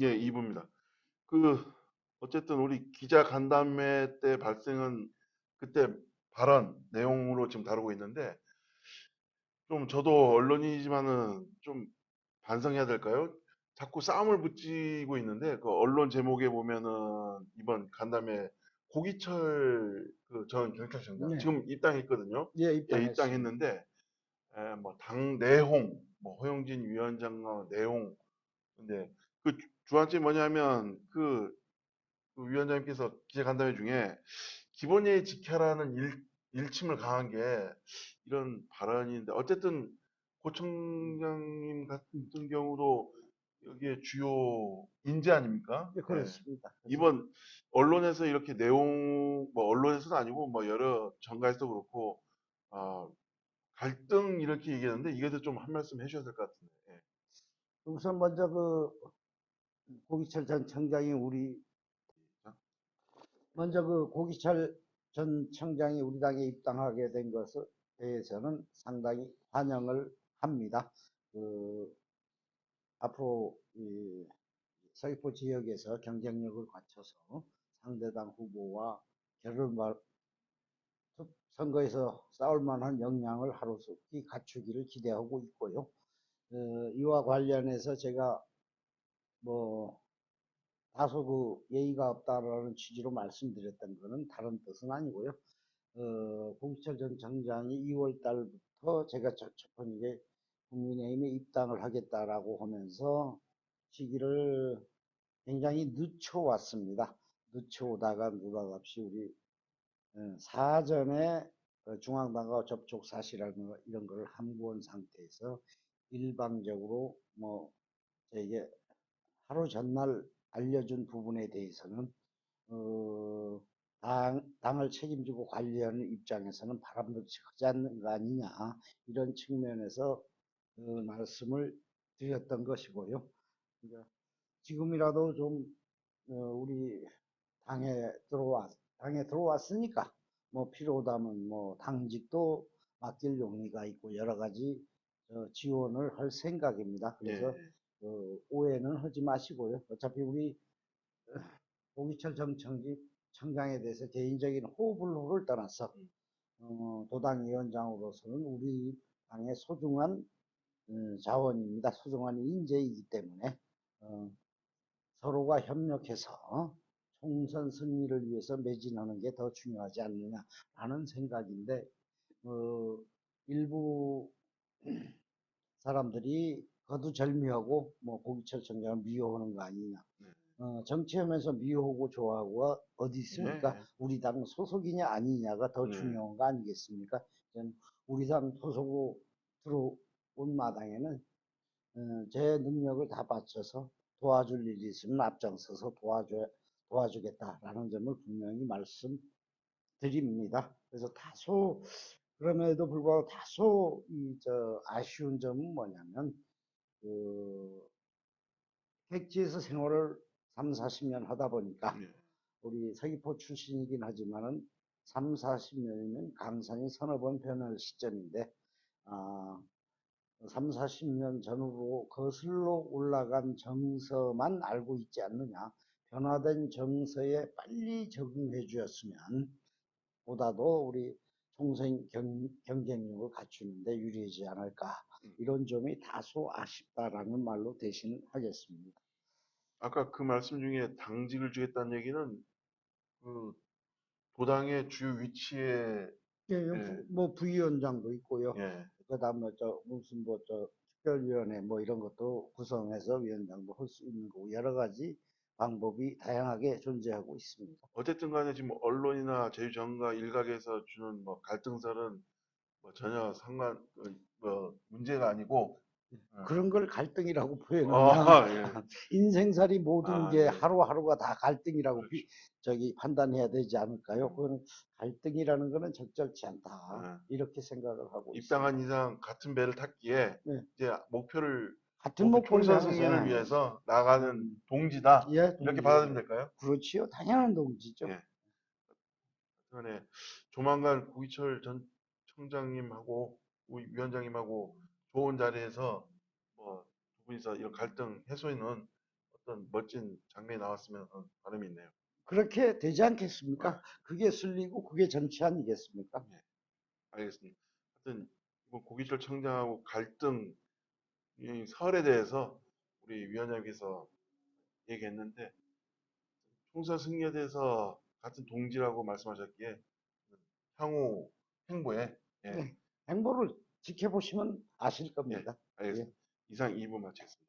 예, 2부입니다. 그 어쨌든 우리 기자 간담회 때 발생한 그때 발언 내용으로 지금 다루고 있는데 좀 저도 언론이지만은 좀 반성해야 될까요? 자꾸 싸움을 붙이고 있는데 그 언론 제목에 보면은 이번 간담회 고기철 그전 경찰청장 네. 지금 입당했거든요. 예, 예, 입당했습니다. 입당했는데 에, 뭐 당 내홍, 뭐 허용진 위원장과 내홍 근데 그 주- 주안점이 뭐냐면 그, 그 위원장님께서 기자간담회 중에 기본 예의 지켜라는 일, 일침을 강한 게 이런 발언인데 어쨌든 고 청장님 같은 경우도 여기에 주요 인재 아닙니까? 예, 예. 그렇습니다. 그래서 이번 언론에서 이렇게 내용 뭐 언론에서는 아니고 뭐 여러 정가에서도 그렇고 어, 갈등 이렇게 얘기하는데 이게 대해서 좀한 말씀 해주셔야 될 것 같은데. 예. 우선 먼저 그 고기철 전 청장이 우리 먼저 그 고기철 전 청장이 우리 당에 입당하게 된 것에 대해서는 상당히 환영을 합니다. 그 앞으로 이 서귀포 지역에서 경쟁력을 갖춰서 상대당 후보와 결을 말 선거에서 싸울 만한 역량을 하루속히 갖추기를 기대하고 있고요. 어, 이와 관련해서 제가 뭐 다소 그 예의가 없다라는 취지로 말씀드렸던 것은 다른 뜻은 아니고요. 어, 공기철 전 청장이 2월 달부터 제가 게 국민의힘에 입당을 하겠다라고 하면서 시기를 굉장히 늦춰왔습니다. 늦춰오다가 누락없이 우리 어, 사전에 어, 중앙당과 접촉 사실이라는 거, 이런 걸 함구한 상태에서 일방적으로 뭐 저에게 하루 전날 알려준 부분에 대해서는 어, 당, 당을 책임지고 관리하는 입장에서는 바람직하지 않는 거 아니냐 이런 측면에서 어, 말씀을 드렸던 것이고요. 그러니까 지금이라도 좀 어, 우리 당에 들어왔 당에 들어왔으니까 뭐 필요하다면 뭐 당직도 맡길 용의가 있고 여러 가지 어, 지원을 할 생각입니다. 그래서 예. 어, 오해는 하지 마시고요. 어차피 우리 어, 오기철 전 청지, 청장에 대해서 개인적인 호불호를 떠나서 어, 도당위원장으로서는 우리 당의 소중한 음, 자원입니다. 소중한 인재이기 때문에 어, 서로가 협력해서 총선 승리를 위해서 매진하는 게 더 중요하지 않느냐라는 생각인데 어, 일부 사람들이 거두절미하고 뭐 고기철 청장을 미워하는 거 아니냐. 네. 어, 정치하면서 미워하고 좋아하고가 어디 있습니까? 네. 우리 당 소속이냐 아니냐가 더 네. 중요한 거 아니겠습니까? 우리 당 소속으로 들어온 마당에는 어, 제 능력을 다 바쳐서 도와줄 일이 있으면 앞장서서 도와줘 도와주겠다라는 점을 분명히 말씀드립니다. 그래서 다소 그럼에도 불구하고 다소 이 저 아쉬운 점은 뭐냐면 그 택지에서 생활을 3, 40년 하다 보니까 예. 우리 서귀포 출신이긴 하지만은 3, 40년이면 강산이 서너 번 변할 시점인데 아 3, 40년 전으로 거슬러 올라간 정서만 알고 있지 않느냐. 변화된 정서에 빨리 적응해 주었으면 보다도 우리 총선 경, 경쟁력을 갖추는데 유리하지 않을까. 이런 점이 다소 아쉽다라는 말로 대신하겠습니다. 아까 그 말씀 중에 당직을 주겠다는 얘기는 그 도당의 주요 위치에 예, 예. 뭐 부위원장도 있고요. 예. 그다음에 저 무슨 뭐 저 특별위원회 뭐 이런 것도 구성해서 위원장도 할 수 있는 거고 여러 가지 방법이 다양하게 존재하고 있습니다. 어쨌든 간에 지금 언론이나 제주정가 일각에서 주는 뭐 갈등설은 뭐 전혀 상관 어, 뭐 문제가 아니고 어. 그런 걸 갈등이라고 표현하면 아, 예. 인생살이 모든 아, 게 네. 하루하루가 다 갈등이라고 그렇죠. 비- 저기 판단해야 되지 않을까요? 음. 그거는 갈등이라는 거는 적절치 않다 아. 이렇게 생각을 하고 입당한 이상 같은 배를 탔기에 네. 이제 목표를 같은 목표 목표를 승리를 위해서 나가는 동지다 예, 이렇게 동지. 받아들이면 될까요? 그렇지요. 당연한 동지죠. 예. 전에 조만간 고기철 전 청장님하고 우리 위원장님하고 좋은 자리에서 뭐 두 분이서 이런 갈등 해소에는 어떤 멋진 장면이 나왔으면 하는 바람이 있네요. 그렇게 되지 않겠습니까? 그게 순리고 그게 정치 아니겠습니까? 알겠습니다. 하여튼 이번 고기철 청장하고 갈등 이 설에 대해서 우리 위원장님께서 얘기했는데 총선 승리에 대해서 같은 동지라고 말씀하셨기에 향후 행보에 예, 네. 행보를 지켜보시면 아실 겁니다. 알겠습니다. 이상 2부 마치겠습니다.